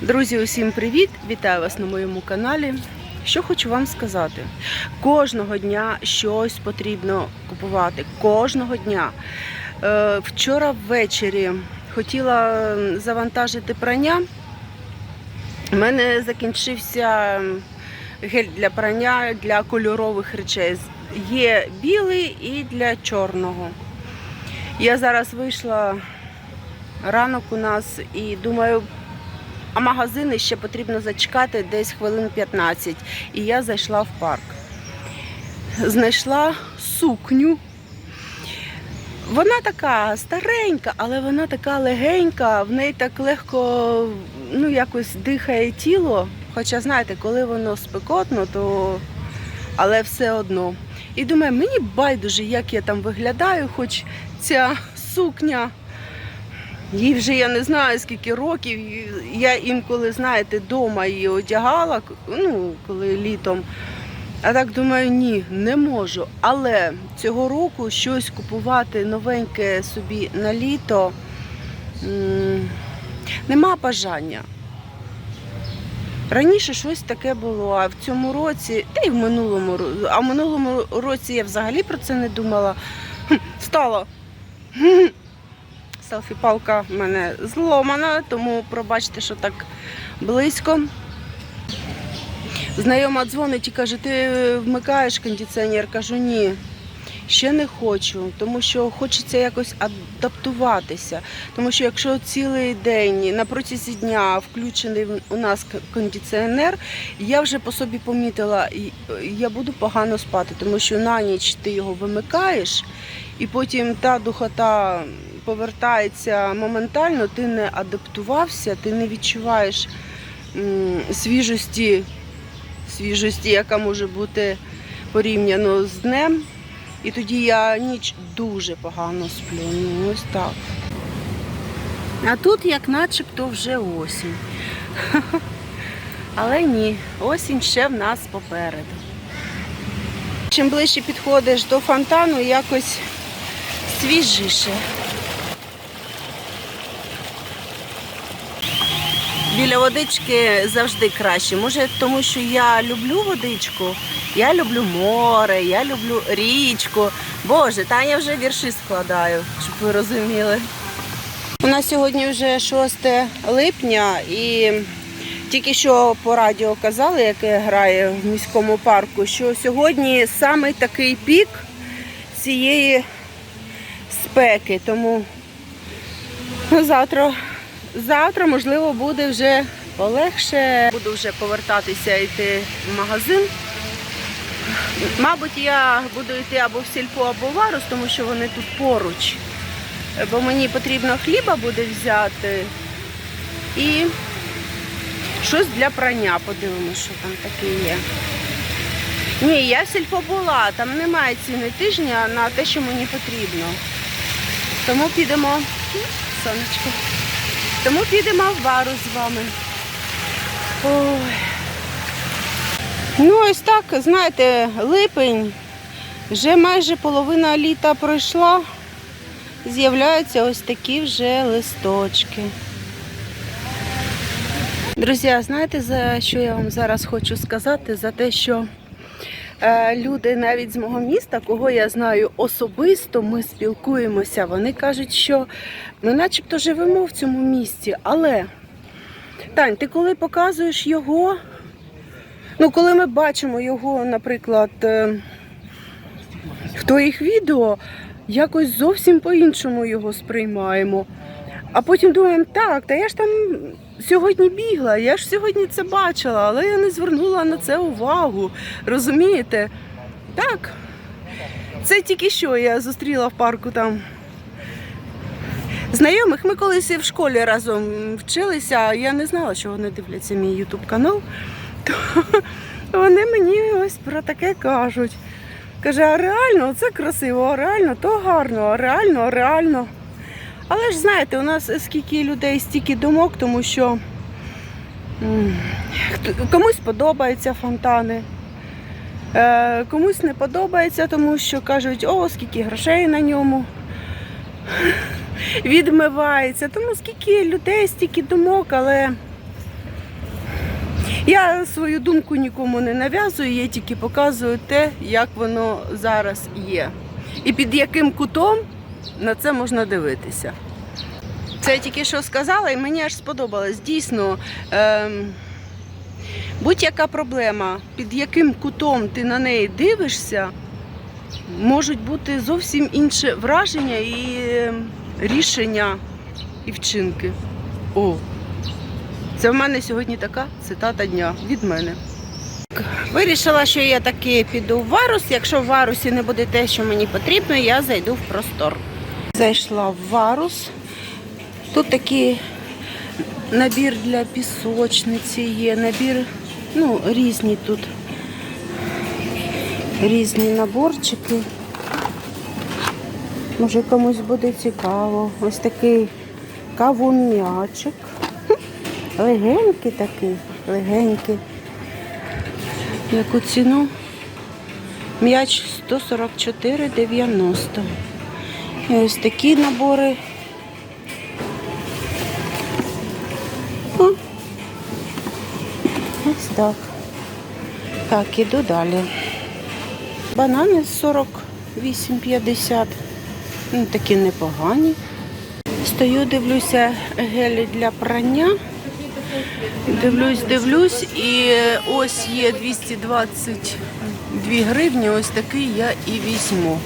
Друзі, усім привіт! Вітаю вас на моєму каналі. Що хочу вам сказати? Кожного дня щось потрібно купувати. Кожного дня. Е, Вчора ввечері хотіла завантажити прання. У мене закінчився гель для прання для кольорових речей. Є білий і для чорного. Я зараз вийшла ранок у нас і думаю, а магазини ще потрібно зачекати десь хвилин 15. І я зайшла в парк. Знайшла сукню. Вона така старенька, але вона така легенька, в неї так легко ну, якось дихає тіло. Хоча, знаєте, коли воно спекотно, то але все одно. І думаю, мені байдуже, як я там виглядаю, хоч ця сукня. Їй вже я не знаю скільки років. Я інколи, знаєте, вдома її одягала, ну, коли літом. А так думаю, ні, не можу. Але цього року щось купувати новеньке собі на літо нема бажання. Раніше щось таке було, а в цьому році, та й в минулому а в минулому році я взагалі про це не думала. Хм. Селфі-палка в мене зломана, тому пробачте, що так близько. Знайома дзвонить і каже, ти вмикаєш кондиціонер? Кажу, ні, ще не хочу, тому що хочеться якось адаптуватися. Тому що якщо цілий день на протязі дня включений у нас кондиціонер, я вже по собі помітила, я буду погано спати, тому що на ніч ти його вимикаєш, і потім та духота повертається моментально, ти не адаптувався, ти не відчуваєш свіжості, свіжості, яка може бути порівняно з днем. І тоді я ніч дуже погано сплю. Ну, ось так. А тут як начебто вже осінь. Але ні, осінь ще в нас попереду. Чим ближче підходиш до фонтану, якось свіжіше. Біля водички завжди краще. Може, тому що я люблю водичку, я люблю море, я люблю річку. Боже, та я вже вірші складаю, щоб ви розуміли. У нас сьогодні вже 6 липня і тільки що по радіо казали, яке грає в міському парку, що сьогодні саме такий пік цієї спеки. Тому завтра, завтра, можливо, буде вже полегше. Буду вже повертатися йти в магазин. Мабуть, я буду йти або в сільпо, або в Варус, тому що вони тут поруч. Бо мені потрібно хліба буде взяти і щось для прання. Подивимося, що там таке є. Ні, я в сільпо була, там немає ціни тижня на те, що мені потрібно. Тому підемо, сонечко. Тому підемо в вару з вами. Ой. Ну, ось так, знаєте, липень, вже майже половина літа пройшла. З'являються ось такі вже листочки. Друзі, знаєте, за що я вам зараз хочу сказати? За те, що люди навіть з мого міста, кого я знаю особисто, ми спілкуємося. Вони кажуть, що ми начебто живемо в цьому місті, але Тань, ти коли показуєш його, ну коли ми бачимо його, наприклад, е, в твоїх відео, якось зовсім по-іншому його сприймаємо. А потім думаємо, так, та я ж там сьогодні бігла, я ж сьогодні це бачила, але я не звернула на це увагу. Розумієте? Так. Це тільки що я зустріла в парку там. Знайомих ми колись в школі разом вчилися, я не знала, що вони дивляться мій ютуб канал. То вони мені ось про таке кажуть. Каже, а реально це красиво, а реально то гарно, а реально, а реально. Але ж знаєте, у нас скільки людей, стільки думок, тому що комусь подобаються фонтани, е, комусь не подобається, тому що кажуть, о, скільки грошей на ньому. відмивається. Тому скільки людей, стільки думок, але я свою думку нікому не нав'язую, я тільки показую те, як воно зараз є. І під яким кутом на це можна дивитися. Це я тільки що сказала, і мені аж сподобалось. Дійсно, ем, будь-яка проблема, під яким кутом ти на неї дивишся, можуть бути зовсім інше враження і ем, рішення і вчинки. О, це в мене сьогодні така цитата дня від мене. Вирішила, що я таки піду в варус. Якщо в варусі не буде те, що мені потрібно, я зайду в простор. Зайшла в варус. Тут такий набір для пісочниці є, набір, ну, різні тут. Різні наборчики. Може комусь буде цікаво. Ось такий кавунячик. Легенький такий, легенький. Яку ціну? М'яч 144,90. Ось такі набори. Ось так. Так, іду далі. Банани 48,50. Ну, такі непогані. Стою, дивлюся гелі для прання. Дивлюсь, дивлюсь, і ось є 222 гривні, ось такий я і візьму.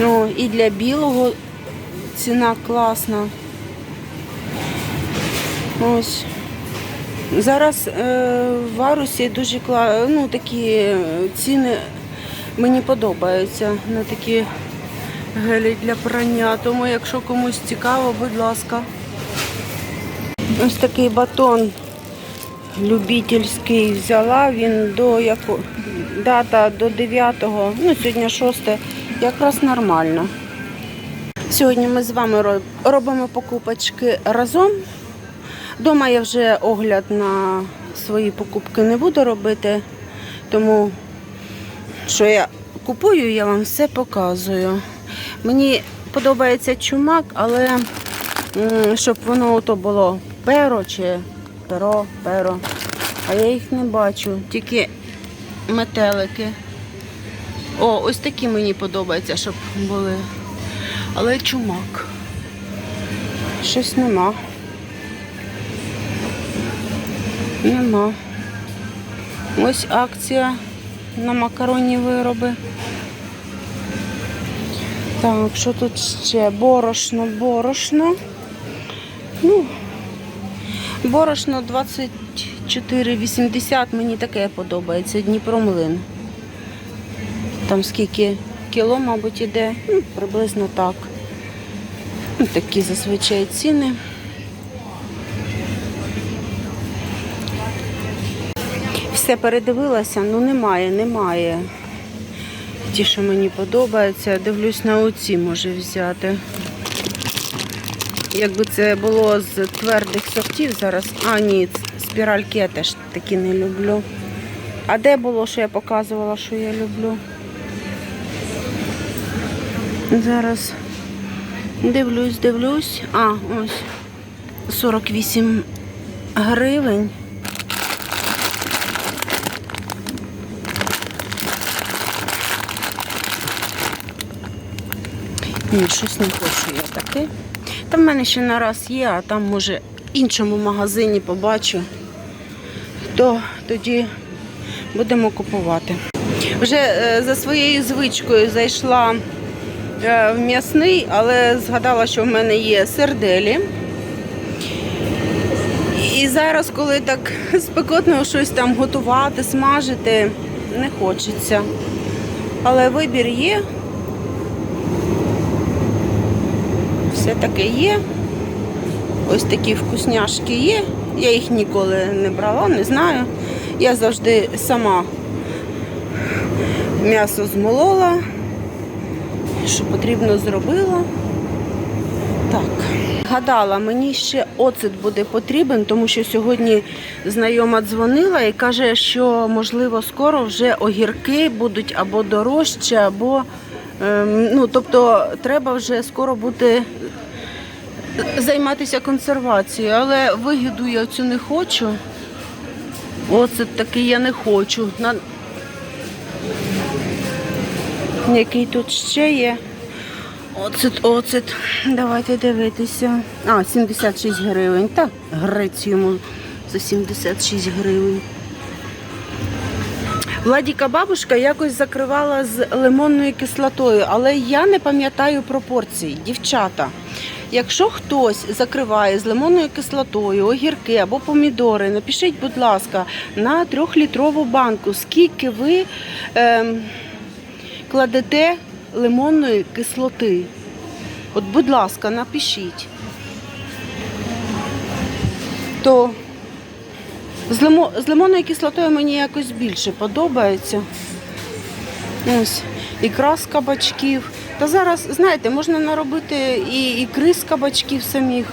Ну, і для білого ціна класна. Ось. Зараз е, в Арусі дуже кла... ну, такі е, ціни мені подобаються на такі гелі для прання. Тому якщо комусь цікаво, будь ласка. Ось такий батон любительський взяла. Він до яко... дата до 9-го, ну сьогодні 6 якраз нормально. Сьогодні ми з вами робимо покупочки разом. Дома я вже огляд на свої покупки не буду робити, тому що я купую, я вам все показую. Мені подобається чумак, але щоб воно то було перо чи перо, перо. А я їх не бачу, тільки метелики. О, ось такі мені подобаються, щоб були. Але чумак. Щось нема. Нема. Ось акція на макаронні вироби. Так, що тут ще? Борошно, борошно. Ну, борошно 24,80, мені таке подобається. Дніпромлин. Там скільки кіло, мабуть, іде. Ну, приблизно так. Ну, Такі зазвичай ціни. Все передивилася, ну немає, немає. Ті, що мені подобаються, дивлюсь на оці може взяти. Якби це було з твердих сортів зараз. А, ні, спіральки я теж такі не люблю. А де було, що я показувала, що я люблю? Зараз дивлюсь, дивлюсь. А, ось 48 гривень. Ні, щось не хочу я таке. Там в мене ще нараз є, а там може в іншому магазині побачу, то тоді будемо купувати. Вже е, за своєю звичкою зайшла е, в м'ясний, але згадала, що в мене є серделі. І зараз, коли так спекотно щось там готувати, смажити, не хочеться. Але вибір є. Все таке є. Ось такі вкусняшки є. Я їх ніколи не брала, не знаю. Я завжди сама м'ясо змолола, що потрібно зробила. Так. Гадала, мені ще оцет буде потрібен, тому що сьогодні знайома дзвонила і каже, що можливо скоро вже огірки будуть або дорожчі, або ну, тобто треба вже скоро буде займатися консервацією, але вигіду я цю не хочу. Оцет такий я не хочу. На... Який тут ще є? Оцет, оцет. Давайте дивитися. А, 76 гривень. Та грець йому за 76 гривень. Владіка бабушка якось закривала з лимонною кислотою, але я не пам'ятаю пропорцій. Дівчата, якщо хтось закриває з лимонною кислотою огірки або помідори, напишіть, будь ласка, на трьохлітрову банку, скільки ви ем, кладете лимонної кислоти. От, будь ласка, напишіть. То з, лимо, з лимонною кислотою мені якось більше подобається. Ось, ікра з кабачків. Та зараз, знаєте, можна наробити і ікри з кабачків самих.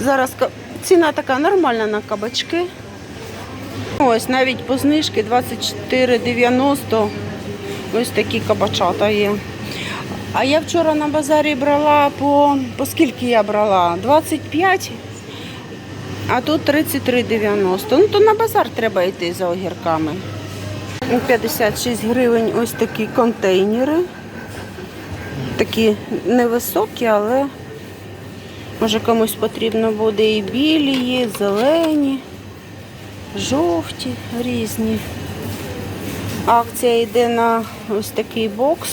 Зараз ціна така нормальна на кабачки. Ось навіть по знижки 24,90. Ось такі кабачата є. А я вчора на базарі брала по, по скільки я брала? 25, а тут 33,90. Ну то на базар треба йти за огірками. 56 гривень ось такі контейнери. Такі невисокі, але може комусь потрібно буде і білі, і зелені, жовті, різні. Акція йде на ось такий бокс.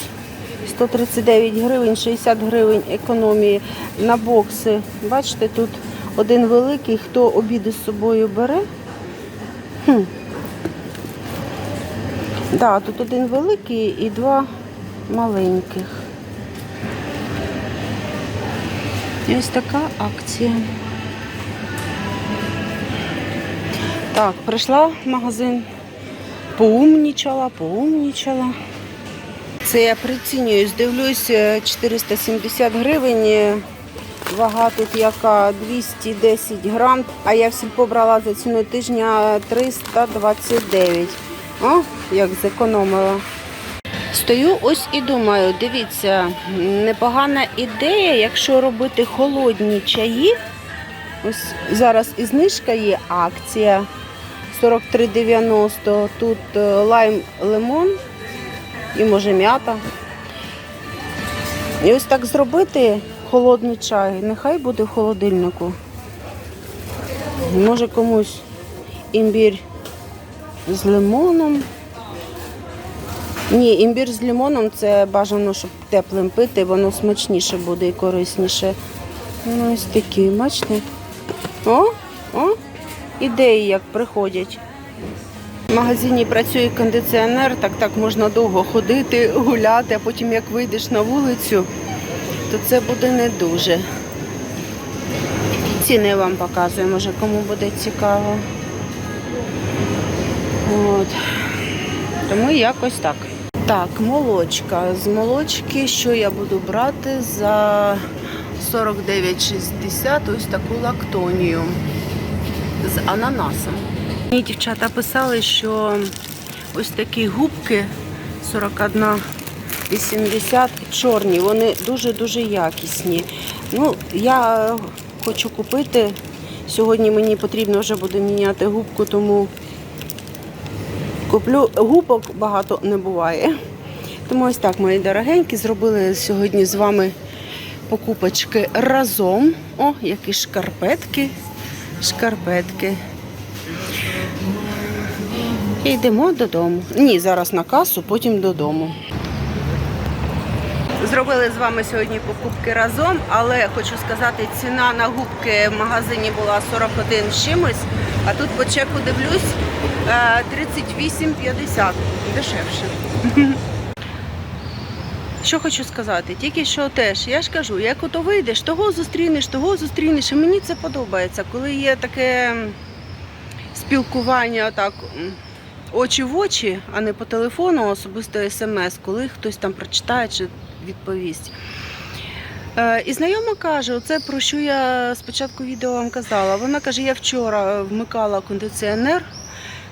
139 гривень, 60 гривень економії на бокси. Бачите, тут один великий, хто обіди з собою бере. Хм. Да, тут один великий і два маленьких. І ось така акція. Так, прийшла в магазин, поумнічала, поумнічала. Це я прицінююсь, дивлюсь, е, 470 гривень. Вага тут яка 210 грам, а я в сільпо брала за ціну тижня 329. О, як зекономила. Стою ось і думаю, дивіться, непогана ідея, якщо робити холодні чаї. Ось зараз і знижка є, акція 43,90. Тут е, лайм лимон і може м'ята. І ось так зробити холодний чай. Нехай буде в холодильнику. Може комусь імбір з лимоном. Ні, імбір з лимоном це бажано, щоб теплим пити, воно смачніше буде і корисніше. Ну, ось такі, бачите? О, о, ідеї як приходять. В магазині працює кондиціонер, так так можна довго ходити, гуляти, а потім як вийдеш на вулицю, то це буде не дуже. Ціни вам показую, може кому буде цікаво. От. Тому якось так. Так, молочка. З молочки, що я буду брати за 49,60 ось таку лактонію з ананасом. Мені дівчата писали, що ось такі губки 41,80 чорні, вони дуже-дуже якісні. Ну, я хочу купити. Сьогодні мені потрібно вже буде міняти губку, тому куплю губок багато не буває. Тому ось так, мої дорогенькі, зробили сьогодні з вами покупочки разом. О, які шкарпетки. Шкарпетки. І йдемо додому. Ні, зараз на касу, потім додому. Зробили з вами сьогодні покупки разом, але хочу сказати, ціна на губки в магазині була 41 з чимось, а тут по чеку дивлюсь е, 38,50. Дешевше. Що хочу сказати, тільки що теж, я ж кажу, як ото вийдеш, того зустрінеш, того зустрінеш. І мені це подобається, коли є таке спілкування так очі в очі, а не по телефону, особисто смс, коли хтось там прочитає чи відповість. Е, І знайома каже, оце про що я спочатку відео вам казала. Вона каже, я вчора вмикала кондиціонер.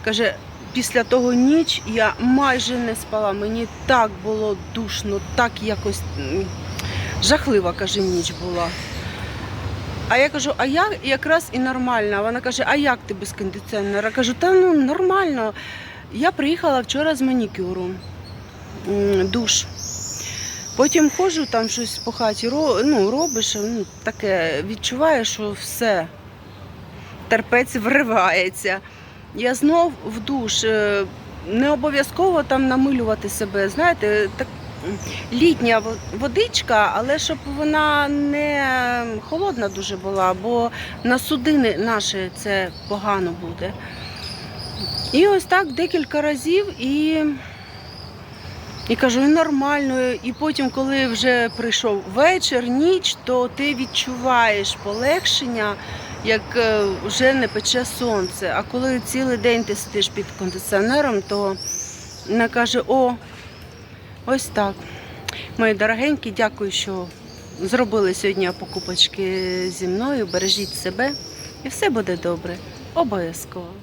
Каже, після того ніч я майже не спала. Мені так було душно, так якось жахлива, каже, ніч була. А я кажу, а я якраз і нормально. А Вона каже, а як ти без кондиціонера? Кажу, та ну нормально. Я приїхала вчора з манікюру, душ. Потім ходжу, там щось по хаті ну, робиш, ну, таке відчуваєш, що все, терпець вривається. Я знов в душ. е, Не обов'язково там намилювати себе. Знаєте, так літня водичка, але щоб вона не холодна дуже була, бо на судини наші це погано буде. І ось так декілька разів і, і кажу, і нормально. І потім, коли вже прийшов вечір, ніч, то ти відчуваєш полегшення, як е, вже не пече сонце. А коли цілий день ти сидиш під кондиціонером, то вона каже: о, ось так. Мої дорогенькі, дякую, що зробили сьогодні покупочки зі мною. Бережіть себе і все буде добре. Обов'язково.